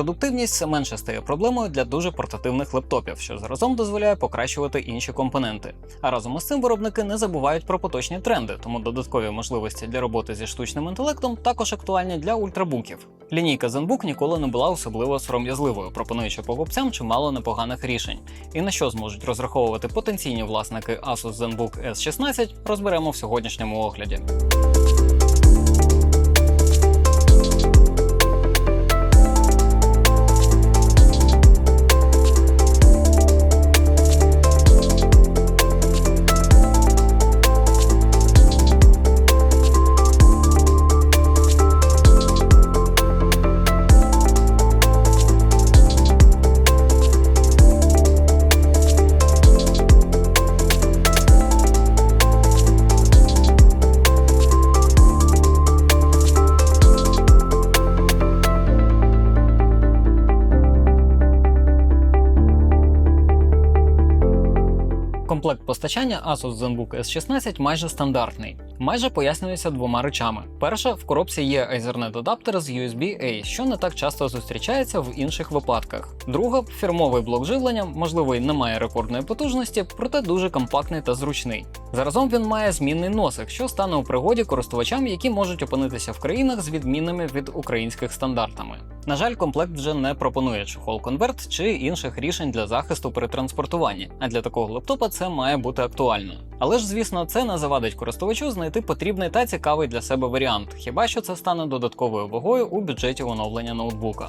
продуктивність менше стає проблемою для дуже портативних лептопів, що заразом дозволяє покращувати інші компоненти. А разом із цим виробники не забувають про поточні тренди, тому додаткові можливості для роботи зі штучним інтелектом також актуальні для ультрабуків. Лінійка ZenBook ніколи не була особливо сором'язливою, пропонуючи покупцям чимало непоганих рішень. І на що зможуть розраховувати потенційні власники Asus ZenBook S16, розберемо в сьогоднішньому огляді. Комплект постачання Asus ZenBook S16 майже стандартний. Майже пояснюється двома речами. Перша, в коробці є Ethernet адаптер з USB-A, що не так часто зустрічається в інших випадках. Друга фірмовий блок живлення, можливо, й не має рекордної потужності, проте дуже компактний та зручний. Заразом він має змінний носик, що стане у пригоді користувачам, які можуть опинитися в країнах з відмінними від українських стандартами. На жаль, комплект вже не пропонує чохол конверт чи інших рішень для захисту при транспортуванні, а для такого лептопа це має бути актуально. Але ж, звісно, це не завадить користувачу знайти потрібний та цікавий для себе варіант, хіба що це стане додатковою вагою у бюджеті оновлення ноутбука.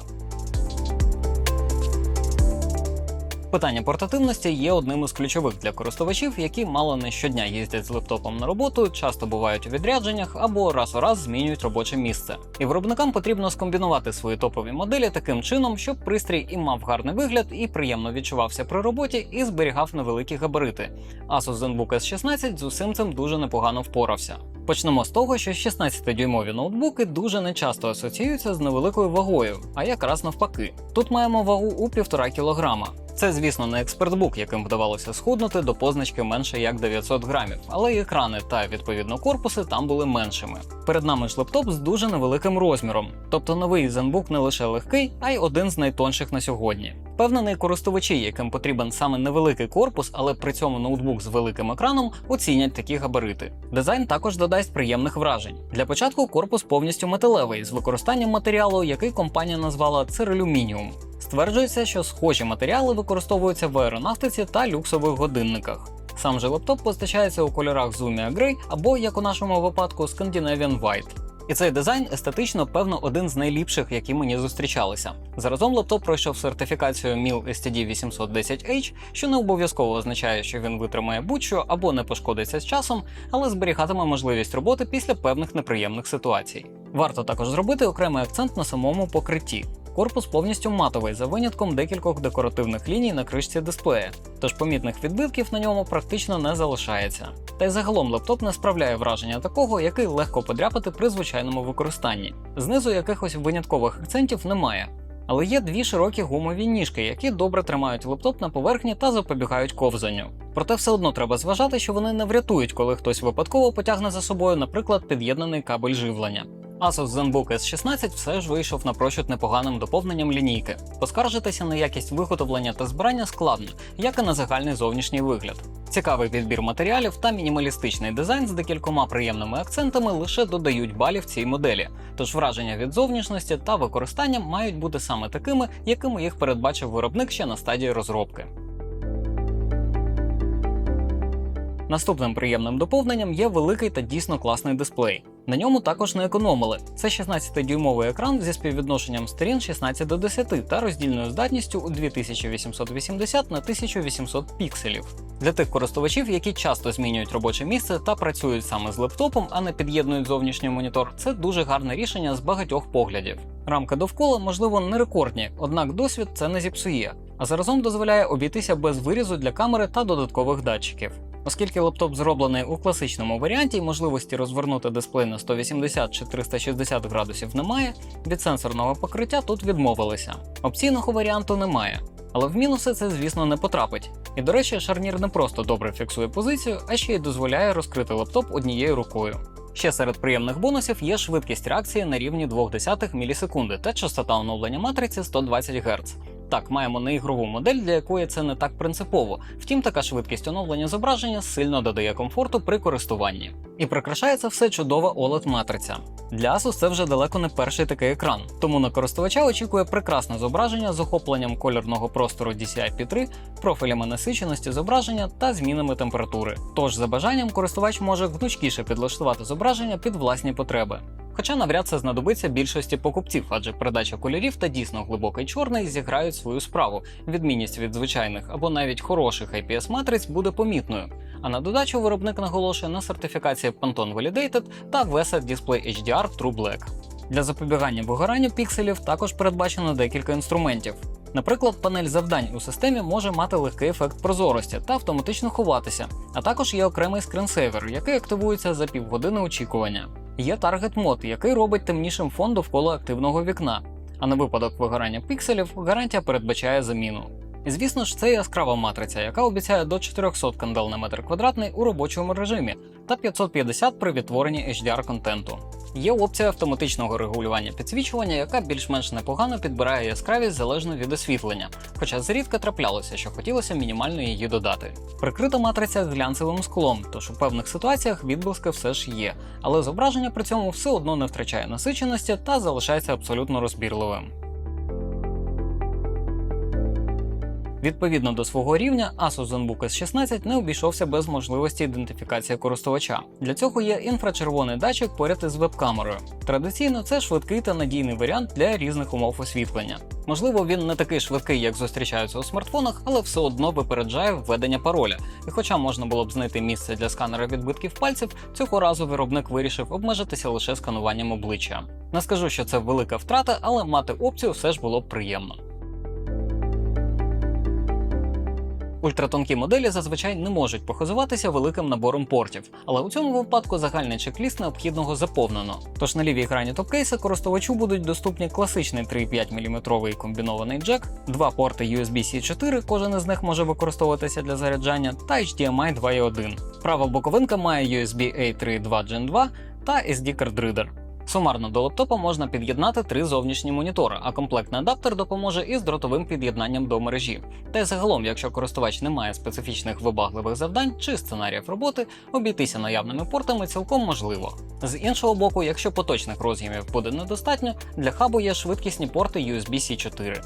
Питання портативності є одним із ключових для користувачів, які мало не щодня їздять з лептопом на роботу, часто бувають у відрядженнях або раз у раз змінюють робоче місце. І виробникам потрібно скомбінувати свої топові моделі таким чином, щоб пристрій і мав гарний вигляд, і приємно відчувався при роботі, і зберігав невеликі габарити. Asus ZenBook S16 з усім цим дуже непогано впорався. Почнемо з того, що 16-дюймові ноутбуки дуже нечасто асоціюються з невеликою вагою, а якраз навпаки. Тут маємо вагу у 1,5 кг. Це, звісно, не експертбук, яким вдавалося схуднути до позначки менше як 900 грамів, але і екрани та відповідно корпуси там були меншими. Перед нами ж лептоп з дуже невеликим розміром, тобто новий ZenBook не лише легкий, а й один з найтонших на сьогодні. Впевнений, користувачі, яким потрібен саме невеликий корпус, але при цьому ноутбук з великим екраном, оцінять такі габарити. Дизайн також додасть приємних вражень. Для початку корпус повністю металевий з використанням матеріалу, який компанія назвала цирелюмініум. Стверджується, що схожі матеріали використовуються в аеронавтиці та люксових годинниках. Сам же лептоп постачається у кольорах Zumia Grey або, як у нашому випадку, Scandinavian White. І цей дизайн естетично, певно, один з найліпших, які мені зустрічалися. Заразом лептоп пройшов сертифікацію MIL STD 810H, що не обов'язково означає, що він витримає будь-що або не пошкодиться з часом, але зберігатиме можливість роботи після певних неприємних ситуацій. Варто також зробити окремий акцент на самому покритті. Корпус повністю матовий за винятком декількох декоративних ліній на кришці дисплея, тож помітних відбитків на ньому практично не залишається. Та й загалом лептоп не справляє враження такого, який легко подряпати при звичайному використанні. Знизу якихось виняткових акцентів немає. Але є дві широкі гумові ніжки, які добре тримають лептоп на поверхні та запобігають ковзанню. Проте все одно треба зважати, що вони не врятують, коли хтось випадково потягне за собою, наприклад, під'єднаний кабель живлення. Asus ZenBook S16 все ж вийшов напрочуд непоганим доповненням лінійки. Поскаржитися на якість виготовлення та збирання складно, як і на загальний зовнішній вигляд. Цікавий підбір матеріалів та мінімалістичний дизайн з декількома приємними акцентами лише додають балів цій моделі, тож враження від зовнішності та використання мають бути саме такими, якими їх передбачив виробник ще на стадії розробки. Наступним приємним доповненням є великий та дійсно класний дисплей. На ньому також не економили. Це 16-дюймовий екран зі співвідношенням сторін 16 до 10 та роздільною здатністю у 2880 на 1800 пікселів. Для тих користувачів, які часто змінюють робоче місце та працюють саме з лептопом, а не під'єднують зовнішній монітор, це дуже гарне рішення з багатьох поглядів. Рамки довкола, можливо, не рекордні, однак досвід це не зіпсує, а заразом дозволяє обійтися без вирізу для камери та додаткових датчиків. Оскільки лептоп зроблений у класичному варіанті, можливості розвернути дисплей на 180 чи 360 градусів немає, від сенсорного покриття тут відмовилися. Опційного варіанту немає. Але в мінуси це, звісно, не потрапить. І до речі, шарнір не просто добре фіксує позицію, а ще й дозволяє розкрити лептоп однією рукою. Ще серед приємних бонусів є швидкість реакції на рівні 0,2 мілісекунди та частота оновлення матриці 120 Гц. Так, маємо неігрову модель, для якої це не так принципово. Втім, така швидкість оновлення зображення сильно додає комфорту при користуванні. І прикрашається все чудова oled матриця. Для Asus це вже далеко не перший такий екран, тому на користувача очікує прекрасне зображення з охопленням кольорного простору DCI-P3, профілями насиченості зображення та змінами температури. Тож за бажанням користувач може гнучкіше підлаштувати зображення під власні потреби. Хоча навряд це знадобиться більшості покупців, адже передача кольорів та дійсно глибокий чорний зіграють свою справу. Відмінність від звичайних або навіть хороших IPS матриць буде помітною. А на додачу виробник наголошує на сертифікації Pantone Validated та VESA Display HDR True Black. Для запобігання вигоранню пікселів також передбачено декілька інструментів. Наприклад, панель завдань у системі може мати легкий ефект прозорості та автоматично ховатися, а також є окремий скринсейвер, який активується за півгодини очікування. Є таргет мод, який робить темнішим фон довкола активного вікна. А на випадок вигорання пікселів гарантія передбачає заміну. Звісно ж, це яскрава матриця, яка обіцяє до 400 кандел на метр квадратний у робочому режимі та 550 при відтворенні HDR контенту. Є опція автоматичного регулювання підсвічування, яка більш-менш непогано підбирає яскравість залежно від освітлення, хоча зрідка траплялося, що хотілося мінімально її додати. Прикрита матриця глянцевим склом, тож у певних ситуаціях відблиски все ж є, але зображення при цьому все одно не втрачає насиченості та залишається абсолютно розбірливим. Відповідно до свого рівня, Asus ZenBook S16 не обійшовся без можливості ідентифікації користувача. Для цього є інфрачервоний датчик поряд із веб-камерою. Традиційно це швидкий та надійний варіант для різних умов освітлення. Можливо, він не такий швидкий, як зустрічаються у смартфонах, але все одно випереджає введення пароля. І хоча можна було б знайти місце для сканера відбитків пальців, цього разу виробник вирішив обмежитися лише скануванням обличчя. Не скажу, що це велика втрата, але мати опцію все ж було б приємно. Ультратонкі моделі зазвичай не можуть похизуватися великим набором портів, але у цьому випадку загальний чек-ліст необхідного заповнено. Тож на лівій екрані топкейса користувачу будуть доступні класичний 3,5 мм комбінований джек, два порти USB-C 4, кожен із них може використовуватися для заряджання, та HDMI 2.1. Права боковинка має USB A3 2 Gen 2 та SD Card Reader. Сумарно до лептопа можна під'єднати три зовнішні монітори, а комплектний адаптер допоможе із дротовим під'єднанням до мережі. Та й загалом, якщо користувач не має специфічних вибагливих завдань чи сценаріїв роботи, обійтися наявними портами цілком можливо. З іншого боку, якщо поточних роз'ємів буде недостатньо, для хабу є швидкісні порти USB-C 4.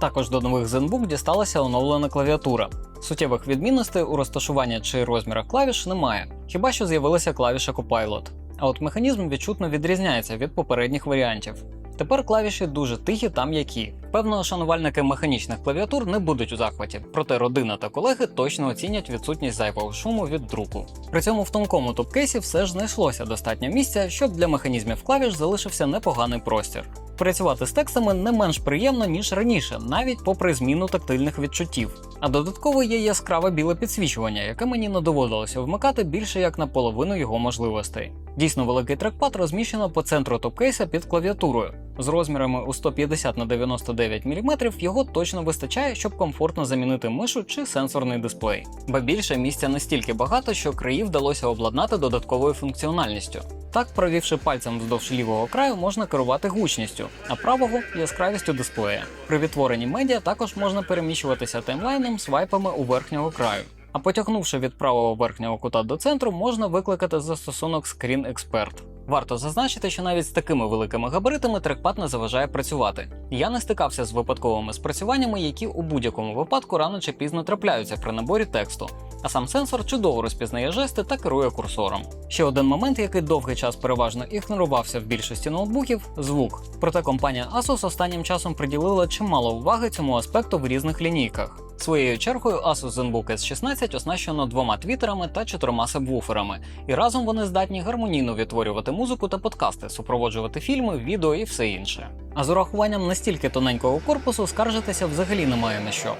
Також до нових ZenBook дісталася оновлена клавіатура. Суттєвих відмінностей у розташуванні чи розмірах клавіш немає, хіба що з'явилася клавіша Copilot. А от механізм відчутно відрізняється від попередніх варіантів. Тепер клавіші дуже тихі та м'які. Певно, шанувальники механічних клавіатур не будуть у захваті, проте родина та колеги точно оцінять відсутність зайвого шуму від друку. При цьому в тонкому топкейсі все ж знайшлося достатньо місця, щоб для механізмів клавіш залишився непоганий простір. Працювати з текстами не менш приємно, ніж раніше, навіть попри зміну тактильних відчуттів. А додатково є яскраве біле підсвічування, яке мені не доводилося вмикати більше як на половину його можливостей. Дійсно великий трекпад розміщено по центру топкейса під клавіатурою. З розмірами у 150 на 99 мм його точно вистачає, щоб комфортно замінити мишу чи сенсорний дисплей. Ба більше місця настільки багато, що краї вдалося обладнати додатковою функціональністю. Так, провівши пальцем вздовж лівого краю, можна керувати гучністю, а правого яскравістю дисплея. При відтворенні медіа також можна переміщуватися таймлайном свайпами у верхнього краю. А потягнувши від правого верхнього кута до центру, можна викликати застосунок Screen Expert. Варто зазначити, що навіть з такими великими габаритами трекпад не заважає працювати. Я не стикався з випадковими спрацюваннями, які у будь-якому випадку рано чи пізно трапляються при наборі тексту. А сам сенсор чудово розпізнає жести та керує курсором. Ще один момент, який довгий час переважно ігнорувався в більшості ноутбуків звук. Проте компанія Asus останнім часом приділила чимало уваги цьому аспекту в різних лінійках. Своєю чергою Asus ZenBook S16 оснащено двома твітерами та чотирма сабвуферами, і разом вони здатні гармонійно відтворювати музику та подкасти, супроводжувати фільми, відео і все інше. А з урахуванням настільки тоненького корпусу скаржитися взагалі немає на що.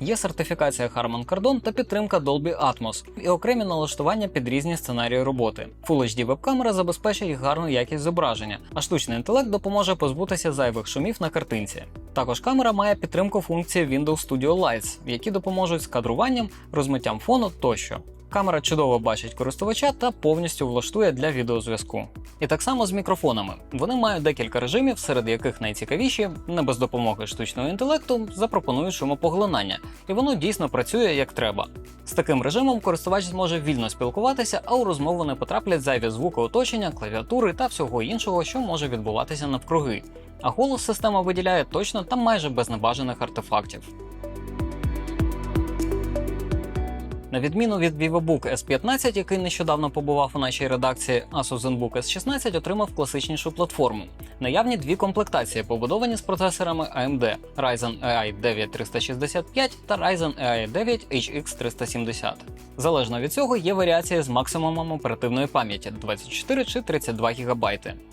Є сертифікація Harman Kardon та підтримка Dolby Atmos і окремі налаштування під різні сценарії роботи. Full HD веб-камера забезпечить гарну якість зображення, а штучний інтелект допоможе позбутися зайвих шумів на картинці. Також камера має підтримку функції Windows Studio Lights, які допоможуть з кадруванням, розмиттям фону тощо. Камера чудово бачить користувача та повністю влаштує для відеозв'язку. І так само з мікрофонами. Вони мають декілька режимів, серед яких найцікавіші, не без допомоги штучного інтелекту, запропонують шумопоглинання, і воно дійсно працює як треба. З таким режимом користувач зможе вільно спілкуватися, а у розмову не потраплять зайві звуки оточення, клавіатури та всього іншого, що може відбуватися навкруги. А голос система виділяє точно та майже без небажаних артефактів. На відміну від VivoBook S15, який нещодавно побував у нашій редакції, Asus ZenBook S16 отримав класичнішу платформу. Наявні дві комплектації, побудовані з процесорами AMD Ryzen AI 9 365 та Ryzen AI 9 HX 370. Залежно від цього є варіації з максимумом оперативної пам'яті 24 чи 32 ГБ.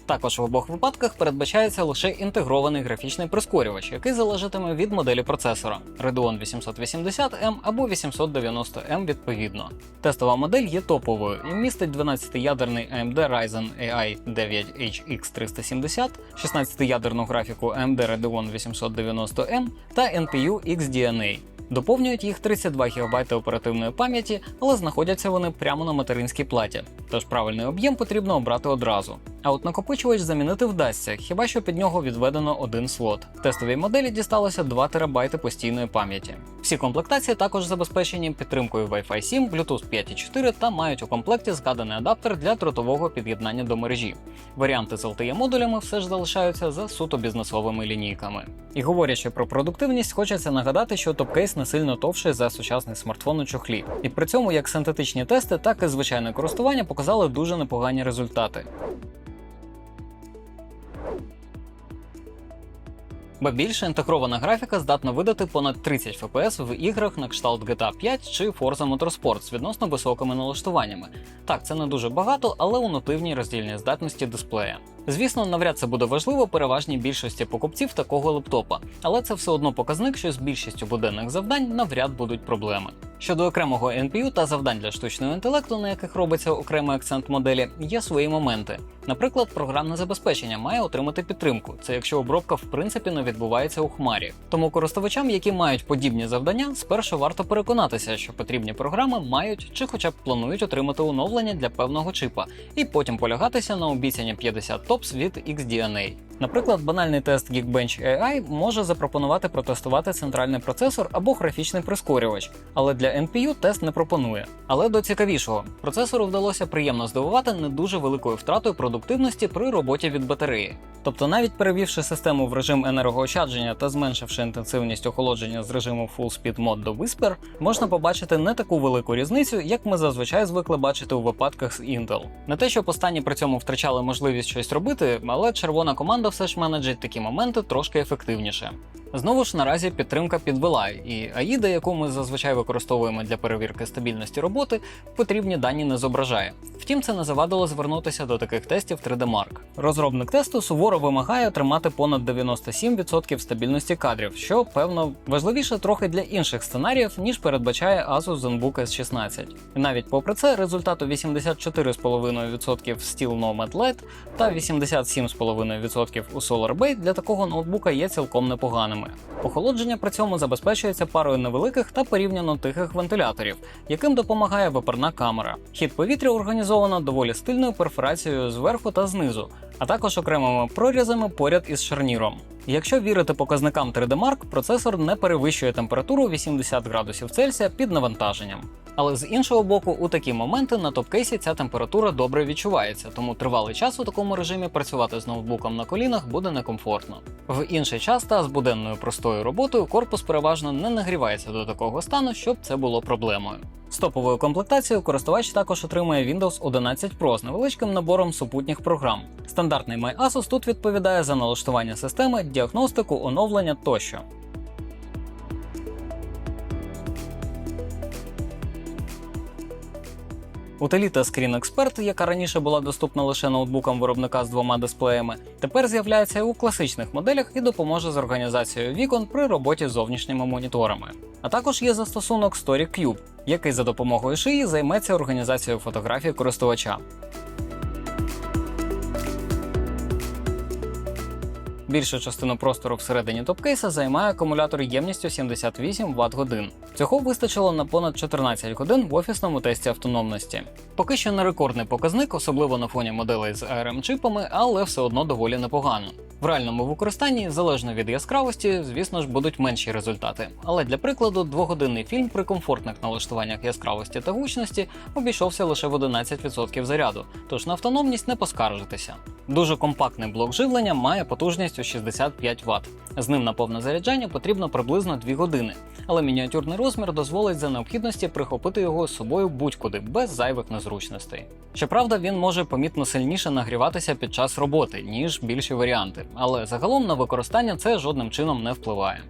Також в обох випадках передбачається лише інтегрований графічний прискорювач, який залежатиме від моделі процесора Radeon 880M або 890M відповідно. Тестова модель є топовою і містить 12-ядерний AMD Ryzen AI 9 HX 370, 16-ядерну графіку AMD Radeon 890M та NPU XDNA. Доповнюють їх 32 ГБ оперативної пам'яті, але знаходяться вони прямо на материнській платі, тож правильний об'єм потрібно обрати одразу. А от накопичувач замінити вдасться, хіба що під нього відведено один слот. Тестовій моделі дісталося 2 ТБ постійної пам'яті. Всі комплектації також забезпечені підтримкою Wi-Fi 7, Bluetooth 5.4 та мають у комплекті згаданий адаптер для дротового під'єднання до мережі. Варіанти з LTE модулями все ж залишаються за суто бізнесовими лінійками. І говорячи про продуктивність, хочеться нагадати, що топкейс не сильно товший за сучасний смартфон у чохлі. І при цьому як синтетичні тести, так і звичайне користування показали дуже непогані результати. Ба більше інтегрована графіка здатна видати понад 30 FPS в іграх на кшталт GTA 5 чи Forza Motorsport з відносно високими налаштуваннями. Так, це не дуже багато, але у нативній роздільній здатності дисплея. Звісно, навряд це буде важливо переважній більшості покупців такого лептопа, але це все одно показник, що з більшістю буденних завдань навряд будуть проблеми. Щодо окремого NPU та завдань для штучного інтелекту, на яких робиться окремий акцент моделі, є свої моменти. Наприклад, програмне забезпечення має отримати підтримку. Це якщо обробка в принципі не відбувається у хмарі. Тому користувачам, які мають подібні завдання, спершу варто переконатися, що потрібні програми мають чи хоча б планують отримати оновлення для певного чипа, і потім полягатися на обіцяні 50 TOPS від XDNA. Наприклад, банальний тест Geekbench AI може запропонувати протестувати центральний процесор або графічний прискорювач, але для NPU тест не пропонує. Але до цікавішого, процесору вдалося приємно здивувати не дуже великою втратою продуктивності при роботі від батареї. Тобто, навіть перевівши систему в режим енергоочадження та зменшивши інтенсивність охолодження з режиму Full Speed Mode до Whisper, можна побачити не таку велику різницю, як ми зазвичай звикли бачити у випадках з Intel. Не те, щоб останні при цьому втрачали можливість щось робити, але червона команда все ж менеджить такі моменти трошки ефективніше. Знову ж наразі підтримка підвела, і AIDA, яку ми зазвичай використовуємо для перевірки стабільності роботи, потрібні дані не зображає. Втім, це не завадило звернутися до таких тестів 3D Mark. Розробник тесту суворо вимагає отримати понад 97% стабільності кадрів, що певно важливіше трохи для інших сценаріїв, ніж передбачає Asus ZenBook S16. І навіть попри це, результату 84,5% в Steel Nomad LED та 87,5% у SolarBay для такого ноутбука є цілком непоганими. Охолодження при цьому забезпечується парою невеликих та порівняно тихих вентиляторів, яким допомагає виперна камера. Хід повітря організовано доволі стильною перфорацією зверху та знизу, а також окремими прорізами поряд із шарніром. Якщо вірити показникам 3D Mark, процесор не перевищує температуру 80 градусів Цельсія під навантаженням. Але з іншого боку, у такі моменти на топкейсі ця температура добре відчувається, тому тривалий час у такому режимі працювати з ноутбуком на колінах буде некомфортно. В інший час та з буденною простою роботою корпус переважно не нагрівається до такого стану, щоб це було проблемою. З топовою комплектацією користувач також отримує Windows 11 Pro з невеличким набором супутніх програм. Стандартний MyAsus тут відповідає за налаштування системи, діагностику, оновлення тощо. Утиліта Screen Expert, яка раніше була доступна лише ноутбукам виробника з двома дисплеями, тепер з'являється і у класичних моделях і допоможе з організацією вікон при роботі з зовнішніми моніторами. А також є застосунок StoryCube, який за допомогою шиї займеться організацією фотографій користувача. Більшу частину простору всередині топкейса займає акумулятор ємністю 78 Вт годин. Цього вистачило на понад 14 годин в офісному тесті автономності. Поки що не рекордний показник, особливо на фоні моделей з ARM чипами, але все одно доволі непогано. В реальному використанні, залежно від яскравості, звісно ж, будуть менші результати. Але для прикладу, двогодинний фільм при комфортних налаштуваннях яскравості та гучності обійшовся лише в 11% заряду, тож на автономність не поскаржитися. Дуже компактний блок живлення має потужність у 65 Вт. З ним на повне заряджання потрібно приблизно 2 години, але мініатюрний розмір дозволить за необхідності прихопити його з собою будь-куди без зайвих незручностей. Щоправда, він може помітно сильніше нагріватися під час роботи, ніж більші варіанти, але загалом на використання це жодним чином не впливає.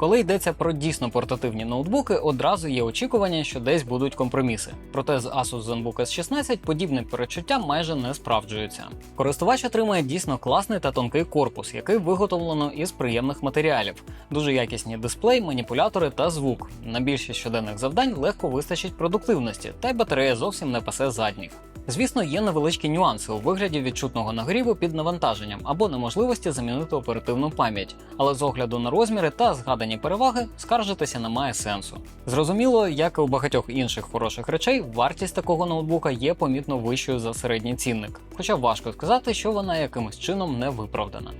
Коли йдеться про дійсно портативні ноутбуки, одразу є очікування, що десь будуть компроміси. Проте з Asus ZenBook S16 подібне перечуття майже не справджується. Користувач отримає дійсно класний та тонкий корпус, який виготовлено із приємних матеріалів, дуже якісні дисплей, маніпулятори та звук. На більшість щоденних завдань легко вистачить продуктивності, та й батарея зовсім не пасе задніх. Звісно, є невеличкі нюанси у вигляді відчутного нагріву під навантаженням або неможливості замінити оперативну пам'ять, але з огляду на розміри та згадані переваги скаржитися немає сенсу. Зрозуміло, як і у багатьох інших хороших речей, вартість такого ноутбука є помітно вищою за середній цінник, хоча важко сказати, що вона якимось чином не виправдана.